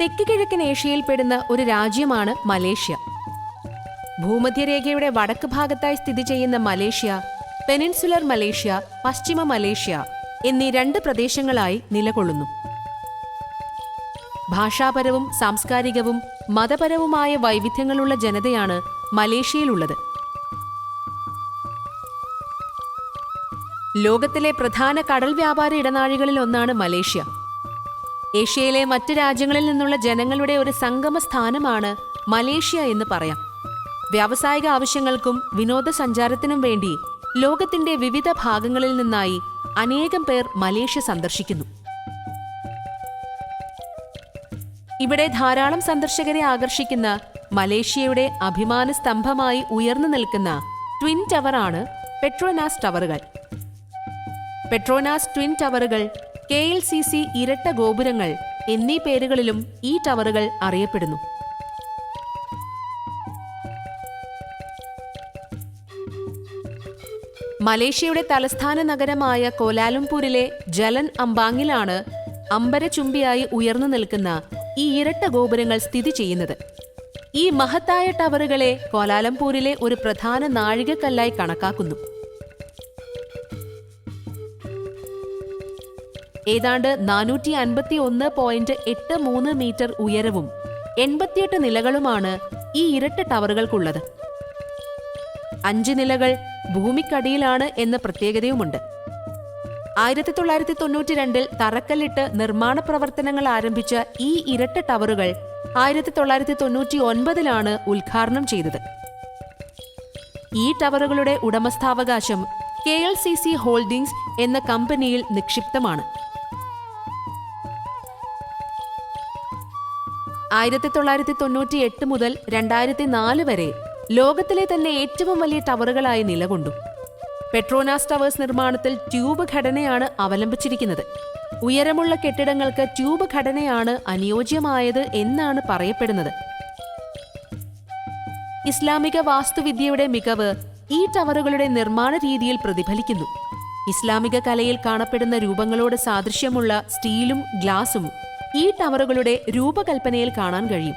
തെക്ക് കിഴക്കൻ ഏഷ്യയിൽപ്പെടുന്ന ഒരു രാജ്യമാണ് മലേഷ്യ. ഭൂമധ്യരേഖയുടെ വടക്ക് ഭാഗത്തായി സ്ഥിതി ചെയ്യുന്ന മലേഷ്യ പെനിൻസുലർ മലേഷ്യ പശ്ചിമ മലേഷ്യ എന്നീ രണ്ട് പ്രദേശങ്ങളായി നിലകൊള്ളുന്നു. ഭാഷാപരവും സാംസ്കാരികവും മതപരവുമായ വൈവിധ്യങ്ങളുള്ള ജനതയാണ് മലേഷ്യയിലുള്ളത്. ലോകത്തിലെ പ്രധാന കടൽ വ്യാപാര ഇടനാഴികളിൽ ഒന്നാണ് മലേഷ്യ. ഏഷ്യയിലെ മറ്റ് രാജ്യങ്ങളിൽ നിന്നുള്ള ജനങ്ങളുടെ ഒരു സംഗമ സ്ഥാനമാണ് മലേഷ്യ എന്ന് പറയാം. വ്യാവസായിക ആവശ്യങ്ങൾക്കും വിനോദസഞ്ചാരത്തിനും വേണ്ടി ലോകത്തിന്റെ വിവിധ ഭാഗങ്ങളിൽ നിന്നായി അനേകം പേർ മലേഷ്യ സന്ദർശിക്കുന്നു. ഇവിടെ ധാരാളം സന്ദർശകരെ ആകർഷിക്കുന്ന മലേഷ്യയുടെ അഭിമാന സ്തംഭമായി ഉയർന്നു നിൽക്കുന്ന ട്വിൻ ടവറാണ് പെട്രോനാസ് ടവറുകൾ. പെട്രോനാസ് ട്വിൻ ടവറുകൾ കെ എൽ സി സി ഇരട്ട ഗോപുരങ്ങൾ എന്നീ പേരുകളിലും ഈ ടവറുകൾ അറിയപ്പെടുന്നു. മലേഷ്യയുടെ തലസ്ഥാന നഗരമായ കോലാലംപൂരിലെ ജലൻ അമ്പാങ്ങിലാണ് അമ്പരചുംബിയായി ഉയർന്നു നിൽക്കുന്ന ഈ ഇരട്ട ഗോപുരങ്ങൾ സ്ഥിതി ചെയ്യുന്നത്. ഈ മഹത്തായ ടവറുകളെ കോലാലംപൂരിലെ ഒരു പ്രധാന നാഴികക്കല്ലായി കണക്കാക്കുന്നു. ഏതാണ്ട് നാനൂറ്റി അൻപത്തി ഒന്ന് പോയിന്റ് എട്ട് മൂന്ന് മീറ്റർ ഉയരവും എൺപത്തിയെട്ട് നിലകളുമാണ് ഈ ഇരട്ട ടവറുകൾക്കുള്ളത്. അഞ്ച് നിലകൾ ഭൂമിക്കടിയിലാണ് എന്ന പ്രത്യേകതയുമുണ്ട്. ആയിരത്തി തൊള്ളായിരത്തി തൊണ്ണൂറ്റി രണ്ടിൽ തറക്കല്ലിട്ട് നിർമ്മാണ പ്രവർത്തനങ്ങൾ ആരംഭിച്ച ഈ ഇരട്ട ടവറുകൾ ആയിരത്തി തൊള്ളായിരത്തി തൊണ്ണൂറ്റി ഒൻപതിലാണ് ഉദ്ഘാടനം ചെയ്തത്. ഈ ടവറുകളുടെ ഉടമസ്ഥാവകാശം K L C C holdings എന്ന കമ്പനിയിൽ നിക്ഷിപ്തമാണ്. ആയിരത്തി തൊള്ളായിരത്തി തൊണ്ണൂറ്റി എട്ട് മുതൽ രണ്ടായിരത്തി നാല് വരെ ലോകത്തിലെ തന്നെ ഏറ്റവും വലിയ ടവറുകളായി നിലകൊണ്ടു. പെട്രോനാസ് ടവേഴ്സ് നിർമ്മാണത്തിൽ ട്യൂബ് ഘടനയാണ് അവലംബിച്ചിരിക്കുന്നത്. ഉയരമുള്ള കെട്ടിടങ്ങൾക്ക് ട്യൂബ് ഘടനയാണ് അനുയോജ്യമായത് എന്നാണ് പറയപ്പെടുന്നത്. ഇസ്ലാമിക വാസ്തുവിദ്യയുടെ മികവ് ഈ ടവറുകളുടെ നിർമ്മാണ രീതിയിൽ പ്രതിഫലിക്കുന്നു. ഇസ്ലാമിക കലയിൽ കാണപ്പെടുന്ന രൂപങ്ങളോട് സാദൃശ്യമുള്ള സ്റ്റീലും ഗ്ലാസും ഈ ടവറുകളുടെ രൂപകൽപ്പനയിൽ കാണാൻ കഴിയും.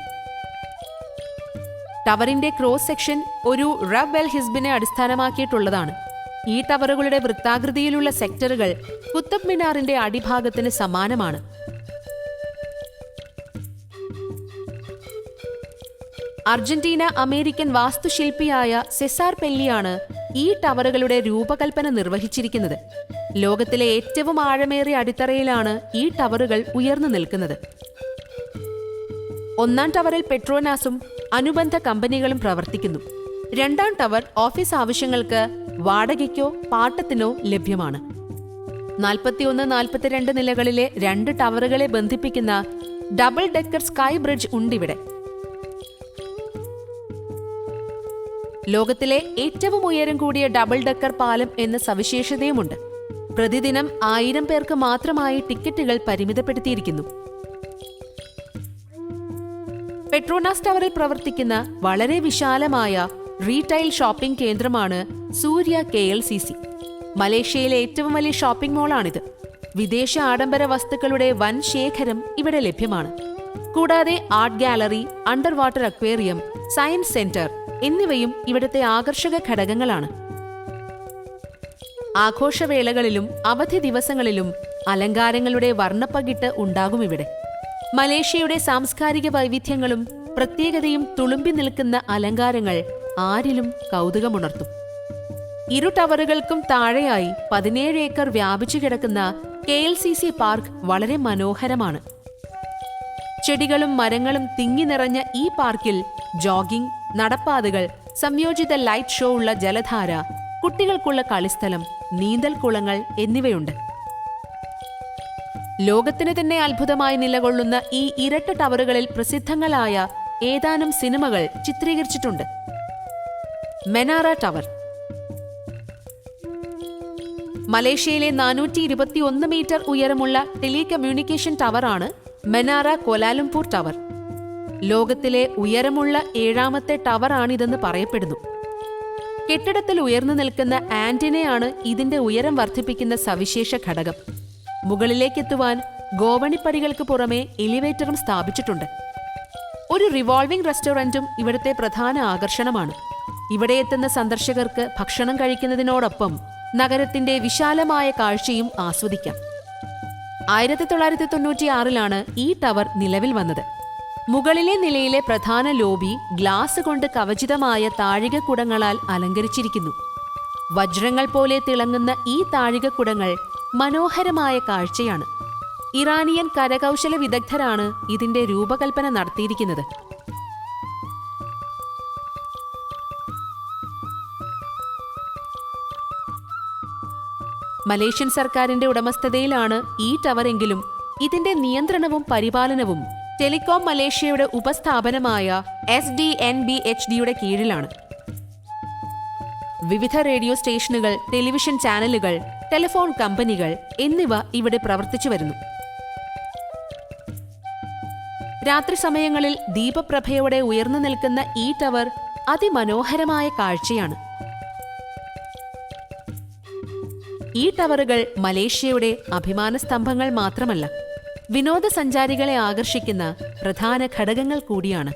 ടവറിന്റെ ക്രോസ് സെക്ഷൻ ഒരു റബ് വെൽ ഹിസ്ബിനെ അടിസ്ഥാനമാക്കിയിട്ടുള്ളതാണ്. ഈ ടവറുകളുടെ വൃത്താകൃതിയിലുള്ള സെക്ടറുകൾ കുത്തബ് മിനാറിന്റെ അടിഭാഗത്തിന് സമാനമാണ്. അർജന്റീന അമേരിക്കൻ വാസ്തുശില്പിയായ സെസാർ പെല്ലിയാണ് ഈ ടവറുകളുടെ രൂപകൽപ്പന നിർവഹിച്ചിരിക്കുന്നത്. ലോകത്തിലെ ഏറ്റവും ആഴമേറിയ അടിത്തറയിലാണ് ഈ ടവറുകൾ ഉയർന്നു നിൽക്കുന്നത്. ഒന്നാം ടവറിൽ പെട്രോനാസും അനുബന്ധ കമ്പനികളും പ്രവർത്തിക്കുന്നു. രണ്ടാം ടവർ ഓഫീസ് ആവശ്യങ്ങൾക്ക് വാടകയ്ക്കോ പാട്ടത്തിനോ ലഭ്യമാണ്. നാൽപ്പത്തിയൊന്ന് നാൽപ്പത്തിരണ്ട് നിലകളിലെ രണ്ട് ടവറുകളെ ബന്ധിപ്പിക്കുന്ന ഡബിൾ ഡെക്കർ സ്കൈ ബ്രിഡ്ജ് ഉണ്ടിവിടെ. ലോകത്തിലെ ഏറ്റവും ഉയരം കൂടിയ ഡബിൾ ഡെക്കർ പാലം എന്ന സവിശേഷതയുമുണ്ട്. പ്രതിദിനം ആയിരം പേർക്ക് മാത്രമായി ടിക്കറ്റുകൾ പരിമിതപ്പെടുത്തിയിരിക്കുന്നു. പെട്രോണാസ് ടവറിൽ പ്രവർത്തിക്കുന്ന വളരെ വിശാലമായ റീറ്റെയിൽ ഷോപ്പിംഗ് കേന്ദ്രമാണ് Suria K L C C. മലേഷ്യയിലെ ഏറ്റവും വലിയ ഷോപ്പിംഗ് മോളാണിത്. വിദേശ ആഡംബര വസ്തുക്കളുടെ വൻ ശേഖരം ഇവിടെ ലഭ്യമാണ്. കൂടാതെ art gallery underwater aquarium science centre എന്നിവയും ഇവിടുത്തെ ആകർഷക ഘടകങ്ങളാണ്. ആഘോഷവേളകളിലും അവധി ദിവസങ്ങളിലും അലങ്കാരങ്ങളുടെ വർണപ്പകിട്ട് ഉണ്ടാകും ഇവിടെ. മലേഷ്യയുടെ സാംസ്കാരിക വൈവിധ്യങ്ങളും പ്രത്യേകതയും തുളുമ്പി നിൽക്കുന്ന അലങ്കാരങ്ങൾ ആരിലും കൗതുകമുണർത്തും. ഇരു ടവറുകൾക്കും താഴെയായി പതിനേഴ് ഏക്കർ വ്യാപിച്ചു കിടക്കുന്ന K L C C park വളരെ മനോഹരമാണ്. ചെടികളും മരങ്ങളും തിങ്ങി നിറഞ്ഞ ഈ പാർക്കിൽ ജോഗിംഗ് നടപ്പാതകൾ സംയോജിത ലൈറ്റ് ഷോ ഉള്ള ജലധാര കുട്ടികൾക്കുള്ള കളിസ്ഥലം നീന്തൽ കുളങ്ങൾ എന്നിവയുണ്ട്. ലോകത്തിന് തന്നെ അത്ഭുതമായി നിലകൊള്ളുന്ന ഈ ഇരട്ട ടവറുകളിൽ പ്രസിദ്ധങ്ങളായ ഏതാനും സിനിമകൾ ചിത്രീകരിച്ചിട്ടുണ്ട്. Menara tower. മലേഷ്യയിലെ നാനൂറ്റി ഇരുപത്തിയൊന്ന് മീറ്റർ ഉയരമുള്ള ടെലികമ്മ്യൂണിക്കേഷൻ ടവറാണ് മെനാറ കൊലാലംപൂർ ടവർ. ലോകത്തിലെ ഉയരമുള്ള ഏഴാമത്തെ ടവറാണിതെന്ന് പറയപ്പെടുന്നു. കെട്ടിടത്തിൽ ഉയർന്നു നിൽക്കുന്ന ആന്റിനയാണ് ഇതിന്റെ ഉയരം വർദ്ധിപ്പിക്കുന്ന സവിശേഷ ഘടകം. മുകളിലേക്കെത്തുവാൻ ഗോവണിപ്പടികൾക്ക് പുറമെ എലിവേറ്ററും സ്ഥാപിച്ചിട്ടുണ്ട്. ഒരു റിവോൾവിംഗ് റെസ്റ്റോറന്റും ഇവിടുത്തെ പ്രധാന ആകർഷണമാണ്. ഇവിടെ എത്തുന്ന സന്ദർശകർക്ക് ഭക്ഷണം കഴിക്കുന്നതിനോടൊപ്പം നഗരത്തിന്റെ വിശാലമായ കാഴ്ചയും ആസ്വദിക്കാം. ആയിരത്തി തൊള്ളായിരത്തി തൊണ്ണൂറ്റിയാറിലാണ് ഈ ടവർ നിലവിൽ വന്നത്. മുകളിലെ നിലയിലെ പ്രധാന ലോബി ഗ്ലാസ് കൊണ്ട് കവചിതമായ താഴികക്കുടങ്ങളാൽ അലങ്കരിച്ചിരിക്കുന്നു. വജ്രങ്ങൾ പോലെ തിളങ്ങുന്ന ഈ താഴികക്കുടങ്ങൾ മനോഹരമായ കാഴ്ചയാണ്. ഇറാനിയൻ കരകൗശല വിദഗ്ധരാണ് ഇതിന്റെ രൂപകൽപ്പന നടത്തിയിരിക്കുന്നത്. മലേഷ്യൻ സർക്കാരിന്റെ ഉടമസ്ഥതയിലാണ് ഈ ടവറെങ്കിലും. ഇതിന്റെ നിയന്ത്രണവും പരിപാലനവും ടെലികോം മലേഷ്യയുടെ ഉപസ്ഥാപനമായ S D N B H ഡിയുടെ കീഴിലാണ്. വിവിധ റേഡിയോ സ്റ്റേഷനുകൾ ടെലിവിഷൻ ചാനലുകൾ ടെലിഫോൺ കമ്പനികൾ എന്നിവ ഇവിടെ പ്രവർത്തിച്ചു വരുന്നു. രാത്രി സമയങ്ങളിൽ ദീപപ്രഭയോടെ ഉയർന്നു നിൽക്കുന്ന ഈ ടവർ അതിമനോഹരമായ കാഴ്ചയാണ്. ഈ ടവറുകൾ മലേഷ്യയുടെ അഭിമാന സ്തംഭങ്ങൾ മാത്രമല്ല വിനോദസഞ്ചാരികളെ ആകർഷിക്കുന്ന പ്രധാന ഘടകങ്ങൾ കൂടിയാണ്.